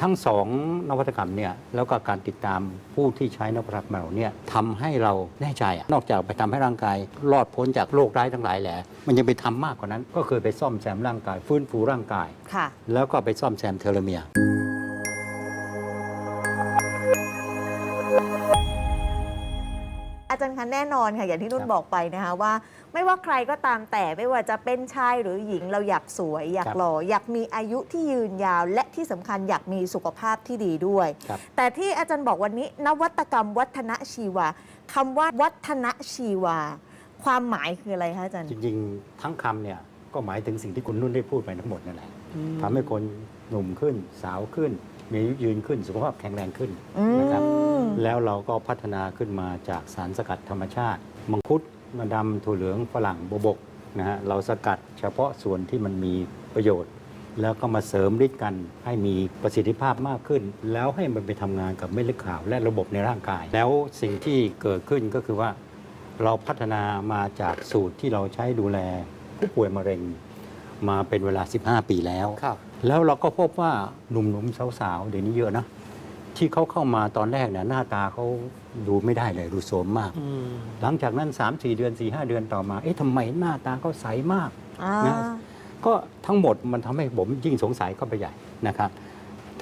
ทั้งสองนวัตกรรมเนี่ยแล้วก็การติดตามผู้ที่ใช้นวัตกรรมเหล่าเนี้ทำให้เราแน่ใจอะนอกจากไปทำให้ร่างกาย รอดพ้นจากโรคร้ายทั้งหลายแหละมันยังไปทำมากกว่านั้น ก็เคยไปซ่อมแซมร่างกาย ฟื้นฟูร่างกายค่ะแล้วก็ไปซ่อมแซมเทโลเมียร์ จารย์คะแน่นอนค่ะ อย่างที่นุ่คนรับบอกไปนะคะว่า ไม่ว่าใครก็ตามแต่ไม่ว่าจะเป็นชายหรือหญิงเราอยากสวย อยากครับหล่ออยากมีอายุที่ยืนยาว และที่สำคัญอยากมีสุขภาพที่ดีด้วยครับแต่ที่อาจารย์บอกวันนี้ นวัตกรรมวัฒนชีวาคำว่าวัฒนชีวา ความหมายคืออะไรคะอาจารย์จริงๆ ทั้งคำเนี่ยก็หมายถึงสิ่งที่คุณนุ่นได้พูดไปทั้งหมดนั่นแหละทำให้คนหนุ่มขึ้นสาวขึ้น มีอายุยืนขึ้นสุขภาพแข็งแรงขึ้นอืมนะครับ แล้วเราก็พัฒนาขึ้นมาจากสารสกัดธรรมชาติ มังคุดมะดำถั่วเหลืองฝรั่งโบวบกนะฮะเราสกัดเฉพาะส่วนที่มันมีประโยชน์ แล้วก็มาเสริมฤทธิ์กันให้มีประสิทธิภาพมากขึ้น แล้วให้มันไปทำงานกับเม็ดเลือดขาวและระบบในร่างกาย แล้วสิ่งที่เกิดขึ้นก็คือว่า เราพัฒนามาจากสูตรที่เราใช้ดูแลผู้ป่วยมะเร็งมาเป็นเวลา 15 ปีแล้วครับแล้วเราก็พบว่าหนุ่มๆสาวๆเดี๋ยวนี้เยอะนะ ที่เขาเข้ามาตอนแรกเนี่ยหน้าตาเขาดูไม่ได้เลยดูโสมมากอืมหลังจากนั้น 3-4 เดือน 4-5 เดือนต่อมา เอ๊ะทำไมหน้าตาเขาใสมากอ่านะก็ทั้งหมดมันทำให้ผมยิ่งสงสัยเข้าไปใหญ่นะครับ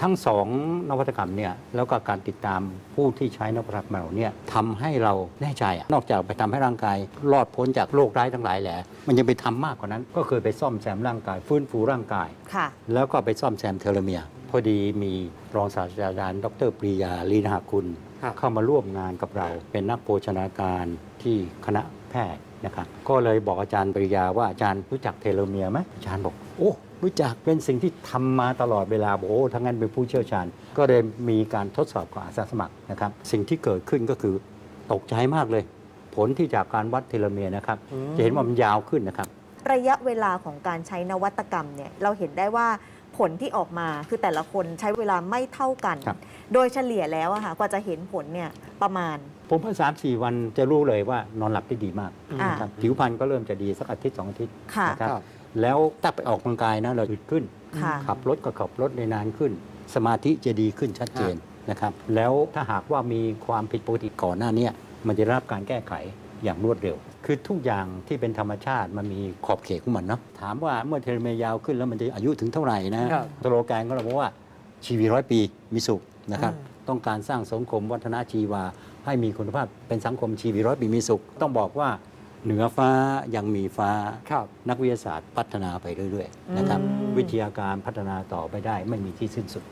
ทั้งสองนวัตกรรมเนี่ยแล้วก็การติดตามผู้ที่ใช้นวัตกรรมเหล่าเนี้ทำให้เราแน่ใจอะนอกจากไปทำให้ร่างกายรอดพ้นจากโรคร้ายทั้งหลายแหละมันยังไปทำมากกว่านั้น ก็เคยไปซ่อมแซมร่างกาย ฟื้นฟูร่างกายค่ะแล้วก็ไปซ่อมแซมเทโลเมียร์พ อดีมีรองศาสตราจารย์ ดรปรียาลีนหคุณ ครับ เข้ามาร่วมงานกับเรา เป็นนักโภชนาการที่คณะแพทย์นะครับก็เลยบอกอาจารย์ปริยาว่าอาจารย์รู้จักเทโลเมียร์ไหมอาจารย์บอก โอ้รู้จักเป็นสิ่งที่ทำมาตลอดเวลาบอกโอ้ทั้งนั้นเป็นผู้เชี่ยวชาญ ก็เลยมีการทดสอบกับอาสาสมัครนะครับ สิ่งที่เกิดขึ้นก็คือตกใจมากเลย ผลที่จากการวัดเทโลเมียร์นะครับ อืม จะเห็นว่ามันยาวขึ้นนะครับ ระยะเวลาของการใช้นวัตกรรมเนี่ยเราเห็นได้ว่าผลที่ออกมาคือแต่ละคนใช้เวลาไม่เท่ากัน ครับ โดยเฉลี่ยแล้วอะค่ะกว่าจะเห็นผลเนี่ยประมาณ ผมว่าสามสี่วันจะรู้เลยว่านอนหลับได้ดีมากอ่า นะครับผิวพรรณก็เริ่มจะดีสักอาทิตย์สองอาทิตย์ค่ะนะครับครับ แล้วถ้าไปออกกำลังกายนะเราอึดขึ้น ค่ะ ขับรถก็ขับรถได้นานขึ้น สมาธิจะดีขึ้นชัดเจนนะครับ แล้วถ้าหากว่ามีความผิดปกติก่อนหน้าเนี้มันจะได้รับการแก้ไขอย่างรวดเร็ว คือทุกอย่างที่เป็นธรรมชาติมันมีขอบเขตของมันเนาะถามว่าเมื่อเทเลเมียร์ยาวขึ้นแล้วมันจะอายุถึงเท่าไหร่นะครับ สโลแกนก็เราบอกว่าชีวิตร้อยปีมีสุขนะครับอ่าต้องการสร้างสังคมวัฒนชีวา ให้มีคุณภาพเป็นสังคมชีวิตร้อยปีมีสุข ต้องบอกว่าเหนือฟ้ายังมีฟ้า ครับ นักวิทยาศาสตร์พัฒนาไปเรื่อย ๆ นะครับ อืม วิทยาการพัฒนาต่อไปได้ไม่มีที่สิ้นสุด